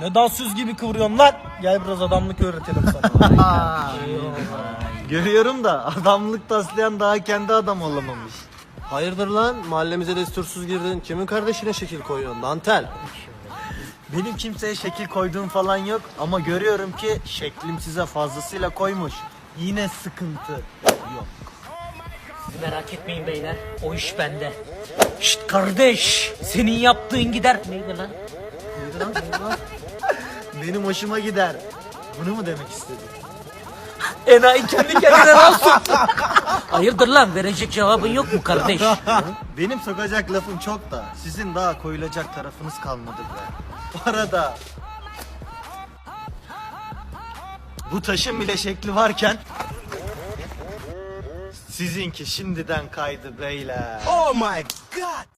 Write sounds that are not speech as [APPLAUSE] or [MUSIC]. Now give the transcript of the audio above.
Ne dansöz gibi kıvırıyorsun lan? Gel biraz adamlık öğretelim sana. [LAUGHS] Görüyorum da adamlık taslayan daha kendi adam olamamış. Hayırdır lan? Mahallemize destursuz girdin. Kimin kardeşine şekil koyuyorsun? Dantel. Benim kimseye şekil koyduğum falan yok ama görüyorum ki şeklim size fazlasıyla koymuş. Yine sıkıntı yok. Merak etmeyin beyler. O iş bende. Şşt kardeş. Senin yaptığın gider. Neydi lan? Benim hoşuma gider. Bunu mu demek istedin? [LAUGHS] Enayi kendi kendine nasıl? [LAUGHS] Hayırdır lan? Verecek cevabın yok mu kardeş? [LAUGHS] Benim sokacak lafım çok da sizin daha koyulacak tarafınız kalmadı be. Bu arada bu taşın bile şekli varken sizinki şimdiden kaydı beyler. Oh my god!